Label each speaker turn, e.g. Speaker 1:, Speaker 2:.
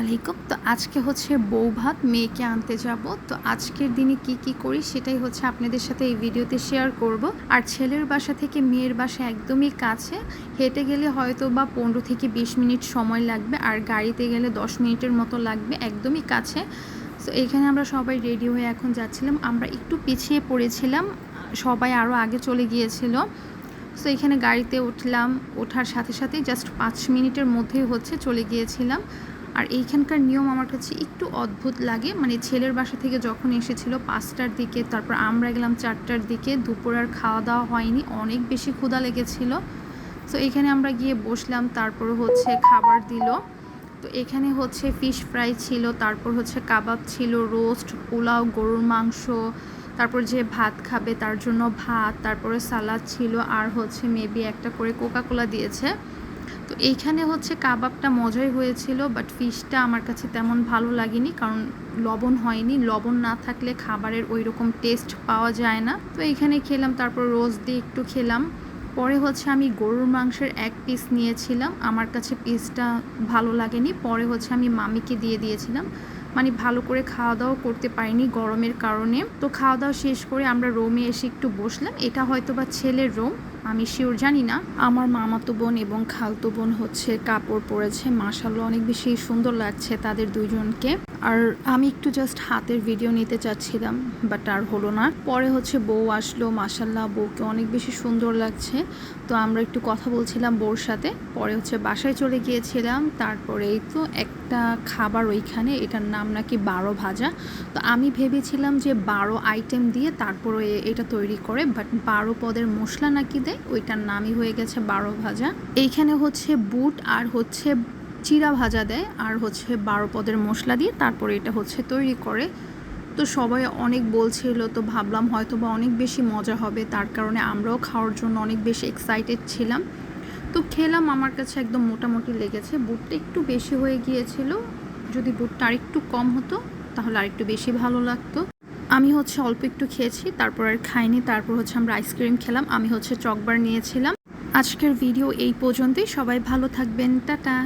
Speaker 1: আলাইকুম। তো আজকে হচ্ছে বউ ভাত, মেয়েকে আনতে যাব। তো আজকের দিনে কি কি করি সেটাই হচ্ছে আপনাদের সাথে এই ভিডিওতে শেয়ার করব। আর ছেলের বাসা থেকে মেয়ের বাসা একদমই কাছে। হেঁটে গেলে হয়তো বা পনেরো থেকে বিশ মিনিট সময় লাগবে। আর গাড়িতে গেলে দশ মিনিটের মতো লাগবে, একদমই কাছে। তো এখানে আমরা সবাই রেডি হয়ে এখন যাচ্ছিলাম। আমরা একটু পিছিয়ে পড়েছিলাম। সবাই আরও আগে চলে গিয়েছিল। সো এখানে গাড়িতে উঠলাম। ওঠার সাথে সাথে জাস্ট পাঁচ মিনিটের মধ্যেই হচ্ছে চলে গিয়েছিলাম। আর এইখানকার নিয়ম আমার কাছে একটু অদ্ভুত লাগে। মানে ছেলের বাসা থেকে যখন এসেছিল পাঁচটার দিকে, তারপর আমরা গেলাম চারটার দিকে, দুপুর আর খাওয়া দাওয়া হয়নি, অনেক বেশি ক্ষুধা লেগেছিল। তো এখানে আমরা গিয়ে বসলাম, তারপর হচ্ছে খাবার দিল। তো এখানে হচ্ছে ফিশ ফ্রাই ছিল, তারপর হচ্ছে কাবাব ছিল রোস্ট পোলাও, গরুর মাংস, তারপর যে ভাত খাবে তার জন্য ভাত, তারপরে সালাদ ছিল, আর হচ্ছে মেবি একটা করে কোকা কোলা দিয়েছে। তো এইখানে হচ্ছে কাবাবটা মজাই হয়েছিল বাট ফিশটা আমার কাছে তেমন ভালো লাগেনি, কারণ লবণ হয়নি। লবণ না থাকলে খাবারের ওই রকম টেস্ট পাওয়া যায় না। তো এইখানে খেলাম, তারপর রোজ দিয়ে একটু খেলাম। পরে হচ্ছে আমি গরুর মাংসের এক পিস নিয়েছিলাম। আমার কাছে পিসটা ভালো লাগেনি। পরে হচ্ছে আমি মামিকে দিয়ে দিয়েছিলাম। মানে ভালো করে খাওয়া দাওয়া করতে পারিনি গরমের কারণে। তো খাওয়া দাওয়া শেষ করে আমরা রোমে এসে একটু বসলাম। এটা হয়তো বা ছেলের রোম আমি শিওর জানি না। আমার মামাতো বোন এবং খালতো বোন হচ্ছে কাপড় পরেছে। মাসাল্লাহ অনেক বেশি সুন্দর লাগছে তাদের দুজনকে আর আমি একটু জাস্ট হাতের ভিডিও নিতে চাচ্ছিলাম বাট আর হলো না। পরে হচ্ছে বউ আসলো মাসাল্লাহ বউকে অনেক বেশি সুন্দর লাগছে। তো আমরা একটু কথা বলছিলাম বউর সাথে। পরে হচ্ছে বাসায় চলে গিয়েছিলাম তারপরে এই তো একটা খাবার ওইখানে, এটার নাম নাকি বারো ভাজা। তো আমি ভেবেছিলাম যে বারো আইটেম দিয়ে তারপরে এটা তৈরি করে বাট বারো পদের মশলা নাকি দেয়, ওইটার নামই হয়ে গেছে বারো ভাজা। এইখানে হচ্ছে বুট আর হচ্ছে চিরা ভাজা দেয়, আর হচ্ছে বারো পদের মশলা দিয়ে তারপরে এটা হচ্ছে তৈরি করে। তো সবাই অনেক বলছিল, তো ভাবলাম হয়তো বা অনেক বেশি মজা হবে, তার কারণে আমরাও খাওয়ার জন্য অনেক বেশি এক্সাইটেড ছিলাম। তো খেলাম, আমার কাছে একদম মোটামুটি লেগেছে। বুটটা একটু বেশি হয়ে গিয়েছিল। যদি বুটটা আরেকটু কম হতো, তাহলে আরেকটু বেশি ভালো লাগতো। আমি হচ্ছে অল্প একটু খেয়েছি, তারপর আর খাইনি। তারপর হচ্ছে আমরা আইসক্রিম খেলাম। আমি হচ্ছে চকবার নিয়েছিলাম। আজকের ভিডিও এই পর্যন্তই। সবাই ভালো থাকবেন। টাটা!